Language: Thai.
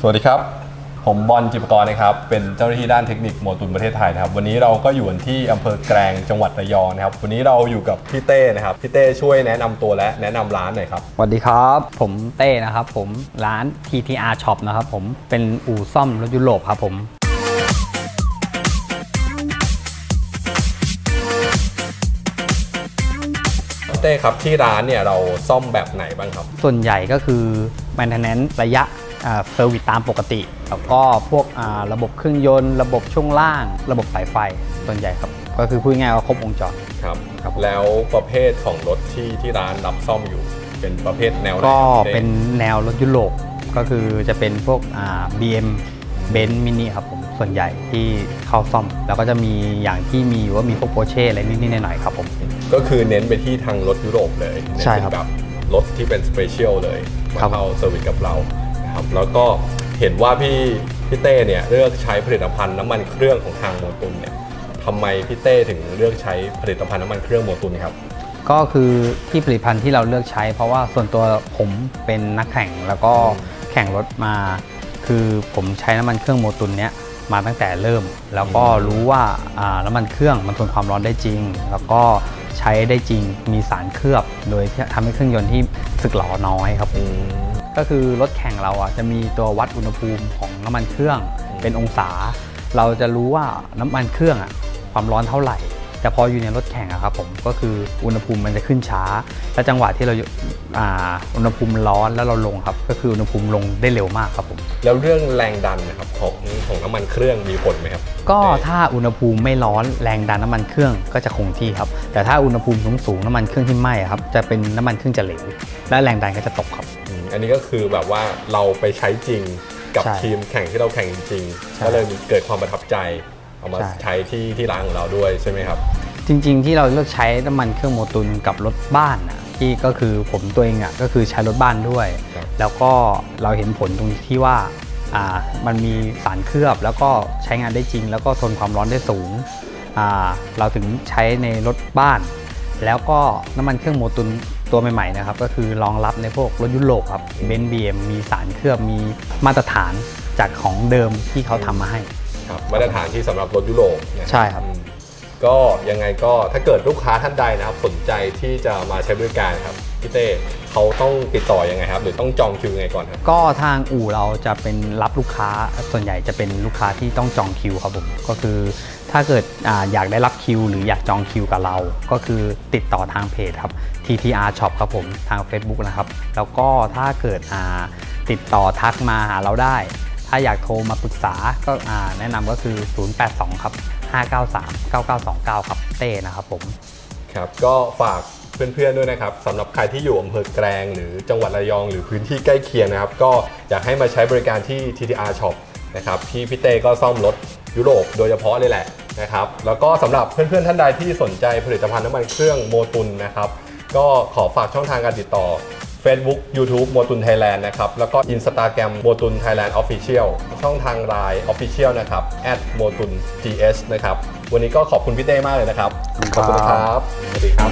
สวัสดีครับ ผมบอลจิปกรนะครับ เป็นเจ้าหน้าที่ด้านเทคนิคโมตุนประเทศไทยนะครับ วันนี้เราก็อยู่กันที่อำเภอแกลงจังหวัดระยองนะครับ วันนี้เราอยู่กับพี่เต้นะครับ พี่เต้ช่วยแนะนำตัวและแนะนำร้านหน่อยครับ สวัสดีครับ ผมเต้นะครับ ผมร้าน TTR Shop นะครับผมเป็นอู่ซ่อมรถยุโรปครับผม พี่เต้ครับที่ร้านเนี่ยเราซ่อมแบบไหนบ้างครับ ส่วนใหญ่ก็คือ maintenance ระยะ เซอร์วิสตามปกติ แล้วก็พวกอ่าระบบเครื่องยนต์ ระบบช่วงล่าง ระบบสายไฟส่วนใหญ่ครับ ก็คือพูดง่ายๆว่าครบวงจรครับครับผมแล้วประเภทของรถที่ที่ร้านรับซ่อมอยู่ เป็นประเภทแนวไหนก็ครับพี่ต้เป็นแนวรถยุโรปก็คือจะเป็นพวกอ่า BM เบนซ์มินิครับผมส่วนใหญ่ที่เข้าซ่อม แล้วก็จะมีอย่างที่มีอยู่ว่ามีพวกโปเช่อะไรนิดๆหน่อยๆครับผมก็คือเน้นไปที่ทางรถยุโรปเลยใช่ครับเน้นเป็นแบบรถที่เป็นสเปเชียลเลยมาครับเข้าเซอร์วิสกับเรานะ ครับแล้วก็เห็นว่าพี่พี่เต้เนี่ยเลือกใช้ผลิตภัณฑ์น้ำมันเครื่องของทางโมตุนเนี่ยทำไมพี่เต้ถึงเลือกใช้ผลิตภัณฑ์น้ำมันเครื่องโมตุนครับก็คือที่ผลิตภัณฑ์ที่เราเลือกใช้ เพราะว่าส่วนตัวผมเป็นนักแข่งแล้วก็แข่งรถมา คือผมใช้น้ำมันเครื่องโมตุนเนี้ยมาตั้งแต่เริ่ม แล้วก็รู้ว่าอ่าน้ำมันเครื่องมันทนความร้อนได้จริง แล้วก็ใช้ได้จริงมีสารเคลือบ โดยที่ทำให้เครื่องยนต์ที่สึกหรอน้อยครับ ก็คือรถแข่งเราอะจะมีตัววัดอุณหภูมิของน้ำมันเครื่องเป็นองศา เราจะรู้ว่าน้ำมันเครื่องอะความร้อนเท่าไหร่ แต่พออยู่ในรถแข่งอะครับผมก็คืออุณหภูมิมันจะขึ้นช้า และจังหวะที่เราอยู่อ่าอุณหภูมิร้อนแล้วเราลงครับ ก็คืออุณหภูมิลงได้เร็วมากครับผมแล้วเรื่องแรงดันนะครับของของน้ำมันเครื่องมีผลไหมครับ ก็ถ้าอุณหภูมิไม่ร้อนแรงดันน้ำมันเครื่องก็จะคงที่ครับ แต่ถ้าอุณหภูมิสูงสูงๆน้ำมันเครื่องที่ไหม้อะครับจะเป็นน้ำมันเครื่องจะเหลวและแรงดันก็จะตกครับอืมอันนี้ก็คือแบบว่าเราไปใช้จริงกับใช่ทีมแข่งที่เราแข่งจริงๆใช่ก็เลยมีเกิดความประทับใจ เอามาใช่ ใช้ที่ที่ร้านของเราด้วยใช่ไหมครับ จริงๆที่เราเลือกใช้น้ำมันเครื่องโมตุนกับรถบ้านอะที่ก็คือผมตัวเองอะก็คือใช้รถบ้านด้วย ครับ แล้วก็เราเห็นผลตรงที่ว่าอ่ามันมีสารเคลือบแล้วก็ใช้งานได้จริง แล้วก็ทนความร้อนได้สูงอ่าเราถึงใช้ในรถบ้าน แล้วก็น้ำมันเครื่องโมตุนตัวใหม่ๆนะครับก็คือรองรับในพวกรถยุโรปครับเบนซ์บีมีสารเคลือบมีมาตรฐานจากของเดิมที่เขาทำมาให้ ครับมาตรฐานที่สำหรับรถยุโรปเนี่ยใช่ครับ อืมก็ยังไงก็ถ้าเกิดลูกค้าท่านใดนะครับสนใจที่จะมาใช้บริการครับพี่เต้เขาต้องติดต่อยังไงครับ หรือต้องจองคิวยังไงก่อนครับ ก็ทางอู่เราจะเป็นรับลูกค้าส่วนใหญ่จะเป็นลูกค้าที่ต้องจองคิวครับผมก็คือ ถ้าเกิดอาอยากได้รับคิว หรืออยากจองคิวกับเรา ก็คือติดต่อทางเพจครับ TTR Shop ครับผมทาง Facebook นะครับ แล้วก็ถ้าเกิดอ่าติดต่อทักมาหาเราได้ ถ้าอยากโทรมาปรึกษาก็แนะนำก็คือ 082 ครับ 593 9929 ครับเต้นะครับผม ครับก็ฝากเพื่อนๆด้วยนะครับสำหรับใครที่อยู่อำเภอแกลงหรือจังหวัดระยองหรือพื้นที่ใกล้เคียงนะครับ ก็อยากให้มาใช้บริการที่ TTR Shop นะครับที่พี่เต้ก็ซ่อมรถยุโรปโดยเฉพาะเลยแหละนะครับแล้วก็สำหรับเพื่อนๆท่านใดที่สนใจผลิตภัณฑ์น้ำมันเครื่องโมตุนนะครับก็ขอฝากช่องทางการติดต่อ Facebook YouTube โมตุนไทยแลนด์นะครับ แล้วก็ Instagram โมตุนไทยแลนด์ Official ช่องทาง Line Official นะครับโมตุน GS นะครับ วันนี้ก็ขอบคุณพี่เต้มากเลยนะครับ ขอบคุณครับ สวัสดีครับ